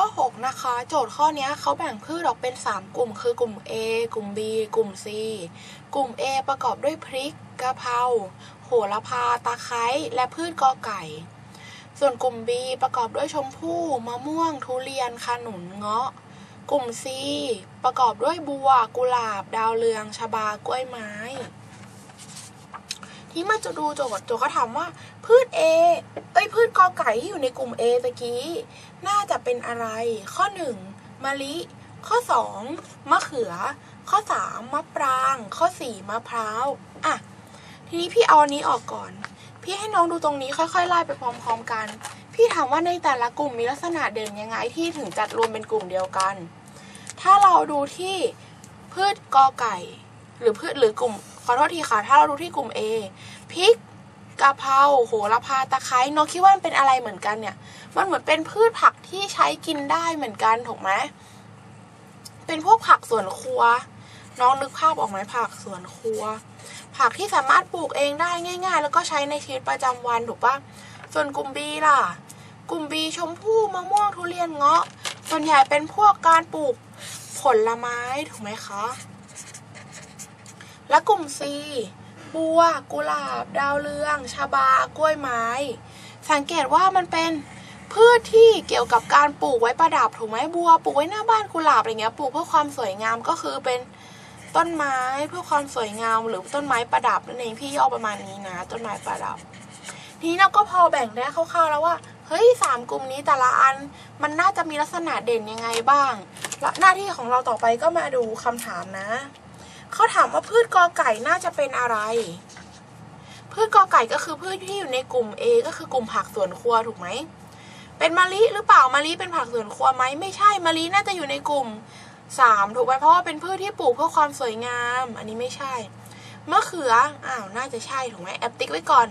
ข้อ 6 นะคะ โจทย์ข้อนี้เขาแบ่งพืชออกเป็น 3 กลุ่ม คือกลุ่ม A กลุ่ม B กลุ่ม C กลุ่ม A ประกอบด้วยพริกกะเพราโหระพา ตะไคร้ และพืชกอไก่ ส่วนกลุ่ม B ประกอบด้วยชมพู่มะม่วง ทุเรียนขนุนเงาะ กลุ่ม C ประกอบด้วยบัว กุหลาบ ดาวเรือง ชบากล้วยไม้ ที่มาจะดูโจทย์โจทย์ก็ถามว่า พืช A เอ้ยพืชกอไก่ที่อยู่ในกลุ่ม A ตะกี้ น่าจะเป็นอะไร ข้อ 1มะลิ ข้อ 2 มะเขือ ข้อ 3 มะปราง ข้อ 4 มะพร้าวอะทีนี้พี่เอาอันนี้ออกก่อน พี่ให้น้องดูตรงนี้ค่อยๆไล่ไปพร้อม ๆ กัน พี่ถามว่าในแต่ละกลุ่มมีลักษณะเด่นยังไงที่ถึงจัดรวมเป็นกลุ่มเดียวกัน ถ้าเราดูที่พืชกอไก่ หรือพืชหรือกลุ่ม ขอโทษทีค่ะ ถ้าเราดูที่กลุ่ม A พริกกะเพราโหระพาตะไคร้น้องคิดว่ามันเป็นอะไรเหมือนกันเนี่ย มันเหมือนเป็นพืชผักที่ใช้กินได้เหมือนกันถูกไหมเป็นพวกผักสวนครัว น้องนึกภาพออกไหมผักสวนครัว ผักที่สามารถปลูกเองได้ง่าย ๆ แล้วก็ใช้ในชีวิตประจำวันถูกปะส่วนกลุ่ม B ล่ะ กลุ่ม B ชมพู่มะม่วงทุเรียนเงาะ ส่วนใหญ่เป็นพวกการปลูกผลไม้ถูกไหมคะ และกลุ่ม C บัว กุหลาบ ดาวเรือง ชาบา กล้วยไม้ สังเกตว่ามันเป็นพืชที่เกี่ยวกับการปลูกไว้ประดับถูกไหมบัวปลูกไว้หน้าบ้านกุหลาบอะไรเงี้ยปลูกเพื่อความสวยงามก็คือเป็นต้นไม้เพื่อความสวยงามหรือต้นไม้ประดับนั่นเองพี่ย่อประมาณนี้นะ ต้นไม้ประดับ ทีนี้เราก็พอแบ่งได้คร่าวๆแล้วว่าเฮ้ยสามกลุ่มนี้แต่ละอันมันน่าจะมีลักษณะเด่นยังไงบ้างและหน้าที่ของเราต่อไปก็มาดูคำถามนะ เขาถามว่าพืชกอไก่น่าจะเป็นอะไร พืชกอไก่ก็คือพืชที่อยู่ในกลุ่ม A ก็คือกลุ่มผักสวนครัวถูกไหม เป็นมะลิหรือเปล่ามะลิเป็นผักสวนครัวไหมไม่ใช่มะลิน่าจะอยู่ในกลุ่มสามถูกไหมเพราะว่าเป็นพืชที่ปลูกเพื่อความสวยงาม อันนี้ไม่ใช่มะเขืออ้าวน่าจะใช่ถูกไหมแอปติ๊กไว้ก่อน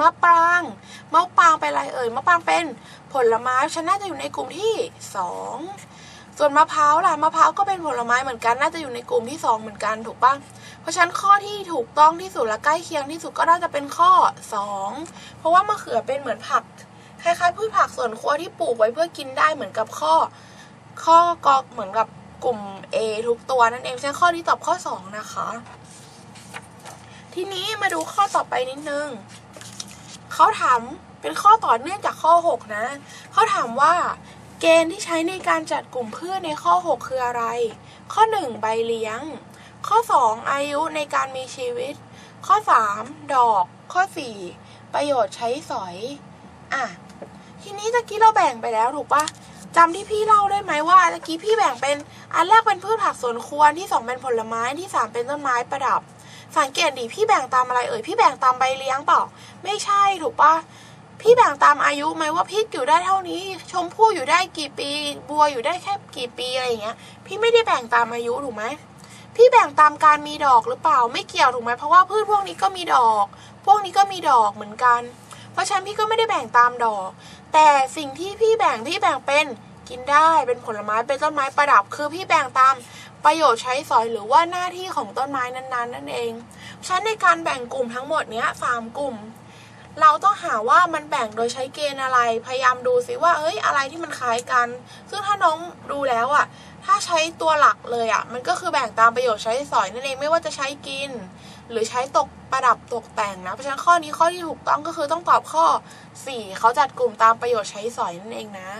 มะปราง มะปรางเป็นอะไรเอ่ย มะปรางเป็นผลไม้ฉันน่าจะอยู่ในกลุ่มที่สอง ส่วนมะพร้าวล่ะมะพร้าวก็เป็นผลไม้เหมือนกันน่าจะอยู่ในกลุ่มที่สองเหมือนกันถูกปะเพราะฉะนั้นข้อที่ถูกต้องที่สุดและใกล้เคียงที่สุดก็น่าจะเป็นข้อสองเพราะว่ามะเขือเป็นเหมือนผักคล้ายๆพืชผักสวนครัวที่ปลูกไว้เพื่อกินได้เหมือนกับข้อ ข้อกอเหมือนกับกลุ่ม A ทุกตัวนั่นเองฉะนั้นข้อนี้ตอบข้อสองนะคะ ทีนี้มาดูข้อต่อไปนิดนึงเขาถามเป็นข้อต่อเนื่องจากข้อ 6 นะ เขาถามว่า เกณฑ์ที่ใช้ในการจัดกลุ่มพืชในข้อ 6 คืออะไร ข้อ 1 ใบเลี้ยง ข้อ 2 อายุในการมีชีวิต ข้อ 3 ดอก ข้อ 4 ประโยชน์ใช้สอย อะ ทีนี้ตะกี้เราแบ่งไปแล้วถูกปะจำที่พี่เล่าได้ไหมว่าตะกี้พี่แบ่งเป็นอันแรกเป็นพืชผักสวนครัวที่สองเป็นผลไม้ที่สามเป็นต้นไม้ประดับ สังเกตดิพี่แบ่งตามอะไรเอ่ยพี่แบ่งตามใบเลี้ยงเปล่า ไม่ใช่ถูกปะ พี่แบ่งตามอายุไหมว่าพริกอยู่ได้เท่านี้ ชมพู่อยู่ได้กี่ปี บัวอยู่ได้แค่กี่ปีอะไรอย่างเงี้ย พี่ไม่ได้แบ่งตามอายุถูกไหมพี่แบ่งตามการมีดอกหรือเปล่าไม่เกี่ยวถูกไหมเพราะว่าพืชพวกนี้ก็มีดอก พวกนี้ก็มีดอกเหมือนกัน เพราะฉะนั้นพี่ก็ไม่ได้แบ่งตามดอก แต่สิ่งที่พี่แบ่งพี่แบ่งเป็นกินได้เป็นผลไม้เป็นต้นไม้ประดับ คือพี่แบ่งตามประโยชน์ใช้สอยหรือว่าหน้าที่ของต้นไม้นั้นๆ นั่นเองฉะนั้นในการแบ่งกลุ่มทั้งหมดเนี้ยสามกลุ่ม เราต้องหาว่ามันแบ่งโดยใช้เกณฑ์อะไร พยายามดูซิว่าเฮ้ยอะไรที่มันคล้ายกัน ซึ่งถ้าน้องดูแล้วอะ ถ้าใช้ตัวหลักเลยอะ มันก็คือแบ่งตามประโยชน์ใช้สอยนั่นเองไม่ว่าจะใช้กิน หรือใช้ตกประดับตกแต่งนะ เพราะฉะนั้นข้อนี้ข้อที่ถูกต้องก็คือต้องตอบข้อ 4 เขาจัดกลุ่มตามประโยชน์ใช้สอยนั่นเองนะ